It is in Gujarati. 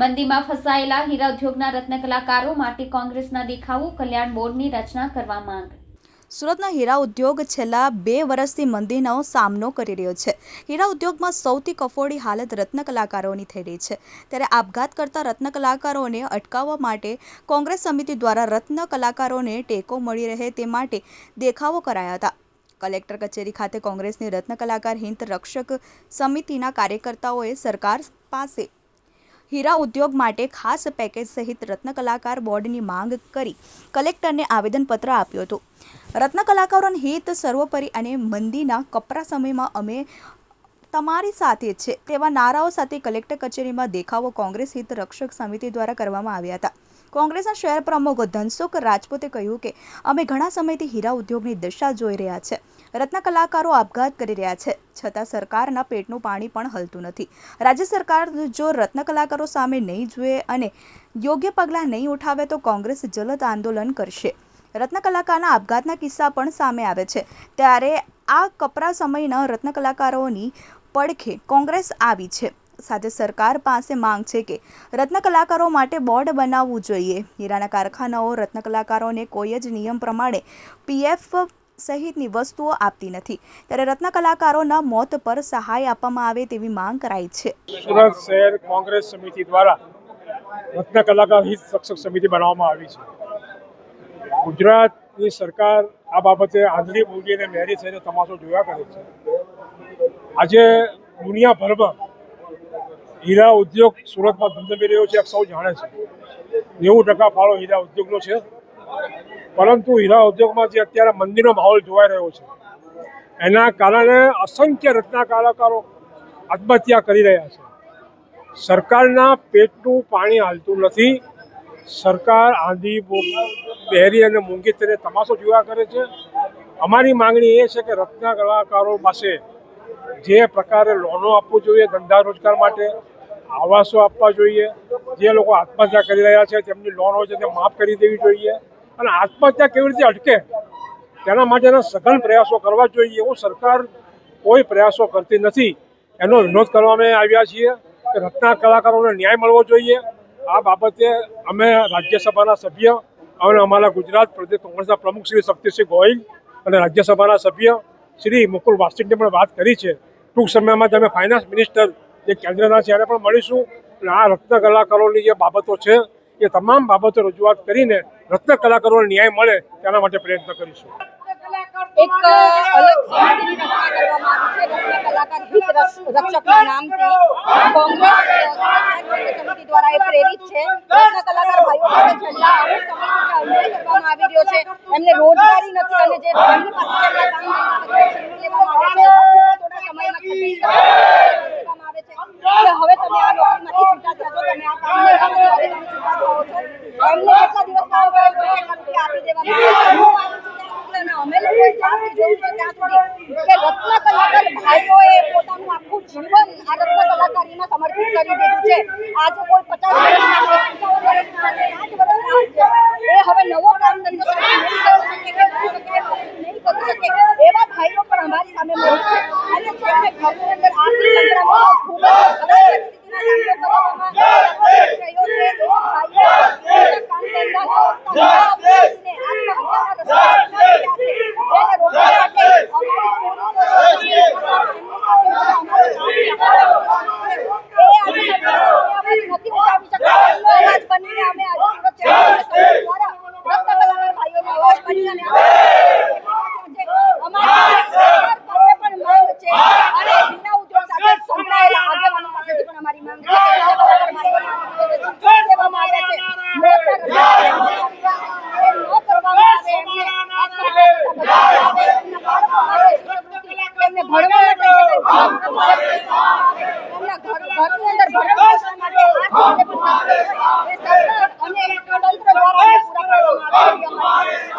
મંદીમાં ફસાયેલા હીરા ઉદ્યોગના રત્ન કલાકારો માટે કોંગ્રેસના દેખાવો, કલ્યાણ બોર્ડની રચના કરવા માંગ. સુરતના હીરા ઉદ્યોગ છેલ્લા બે વર્ષથી મંદીનો સામનો કરી રહ્યો છે. હીરા ઉદ્યોગમાં સૌથી કફોડી હાલત રત્ન કલાકારોની થઈ રહી છે. ત્યારે આપઘાત કરતા રત્ન કલાકારોને અટકાવવા માટે કોંગ્રેસ સમિતિ દ્વારા રત્ન કલાકારોને ટેકો મળી રહે તે માટે દેખાવો કરાયા હતા. કલેક્ટર કચેરી ખાતે કોંગ્રેસની રત્ન કલાકાર હિત રક્ષક સમિતિના કાર્યકર્તાઓએ સરકાર પાસે હીરા ઉદ્યોગ માટે ખાસ પેકેજ સહિત રત્ન કલાકાર બોર્ડની માંગ કરી કલેક્ટરને આવેદનપત્ર આપ્યું હતું. રત્ન કલાકારોના હિત સર્વોપરી અને મંદીના કપરા સમયમાં અમે તમારી સાથે છે તેવા નારાઓ સાથે કલેક્ટર કચેરીમાં દેખાવો કોંગ્રેસ હિત રક્ષક સમિતિ દ્વારા કરવામાં આવ્યા હતા. કોંગ્રેસના શહેર પ્રમુખ ધનસુખ રાજપૂતે કહ્યું કે, અમે ઘણા સમયથી હીરા ઉદ્યોગની દશા જોઈ રહ્યા છે. રત્ન કલાકારો આપઘાત કરી રહ્યા છે. છતાં સરકારના પેટનું પાણી પણ હલતું નથી. રાજ્ય સરકાર જો રત્ન કલાકારો સામે નહીં જુએ અને યોગ્ય પગલાં નહીં ઉઠાવે તો કોંગ્રેસ જલદ આંદોલન કરશે. રત્ન કલાકારના આપઘાતના કિસ્સા પણ સામે આવે છે. ત્યારે આ કપરા સમયના રત્ન કલાકારોની પડખે કોંગ્રેસ આવી છે. સાથે સરકાર પાસે માંગ છે કે રત્ન કલાકારો માટે બોર્ડ બનાવવું જોઈએ. હીરાના કારખાનાઓ રત્ન કલાકારોને કોઈ જ નિયમ પ્રમાણે પીએફ સહિતની વસ્તુઓ આપતી નથી. ત્યારે રત્ન કલાકારોના મોત પર સહાય આપવામાં આવે તેવી માંગ કરાઈ છે. સુરત શહેર કોંગ્રેસ સમિતિ દ્વારા રત્ન કલાકાર હિત રક્ષક સમિતિ બનાવવામાં આવી છે. ગુજરાતની સરકાર આ બાબતે આંધળી મૂંગી અને મહેરી થઈને તમાશો જોયા કરે છે. આજે દુનિયાભરમાં હીરા ઉદ્યોગ સુરતમાં ધમધમી રહ્યો છે સૌ જાણે છે. નેવું ટકા ફાળો હીરા ઉદ્યોગનો છે. પરંતુ હીરા ઉદ્યોગમાં જે અત્યારે મંદીનો માહોલ જોવાઈ રહ્યો છે. એના કારણે અસંખ્ય રત્ના કલાકારો આત્મહત્યા કરી રહ્યા છે. સરકારના પેટનું પાણી હાલતું નથી. સરકાર આંધી બહેરી અને મૂંગી તેને તમાશો જોયા કરે છે. અમારી માંગણી એ છે કે રત્ના કલાકારો પાસે જે પ્રકારે લોનો આપવું જોઈએ ધંધા રોજગાર માટે, આવાસો આપવા જોઈએ. જે લોકો આત્મહત્યા કરી રહ્યા છે, તેમની લોન હોય છે તે માફ કરી દેવી જોઈએ. અને આત્મહત્યા કેવી રીતે અટકે? તેના માટેના સઘન પ્રયાસો કરવા જોઈએ. એવું સરકાર કોઈ પ્રયાસો કરતી નથી. એનો વિરોધ અમે આવ્યા છીએ કે રત્ના કલાકારોને ન્યાય મળવો જોઈએ. આ બાબતે અમે રાજ્યસભાના સભ્ય અને અમારા ગુજરાત પ્રદેશ કોંગ્રેસના પ્રમુખ શ્રી શક્તિસિંહ ગોહિલ અને રાજ્યસભાના સભ્ય શ્રી મુકુલ વાસ્તિકને પણ વાત કરી છે. ટૂંક સમયમાં તમે ફાઇનાન્સ મિનિસ્ટર જે કેન્દ્રના છે એને પણ મળીશું. અને આ રત્ન કલાકારોની જે બાબતો છે એ તમામ બાબતો રજૂઆત કરીને રત્ન કલાકારોને ન્યાય મળે તેના માટે પ્રયત્ન કરીશું. એક કલાકાર રક્ષકના નામથી પ્રેરિત છે. એમને રોજગારી નથી અને જે ધંધા છે, છીનવી લેવામાં આવે છે થોડા સમયમાં ખસેડી દેવામાં આવે છે કે હવે તમે આ નોકરીમાંથી છૂટા થશો તમે આ કામ નહીં કરો તો હવે તમે છૂટા થાઓ છો એમને કેટલા દિવસ કામ કરે તો કેટલા રૂપિયા આપી દેવામાં આવે છે. હું માનું છું ત્યાં સુધી અને અમે લોકોએ જ્યાંથી જોયું છે ત્યાં સુધી કે રત્ન કલાકાર ભાઈઓએ પોતાનું આખું જીવન આ રત્ન સમર્પિત કરી દીધું છે. આજે કોઈ અમે ગણતંત્ર દ્વારા પૂરા કરવામાં આવે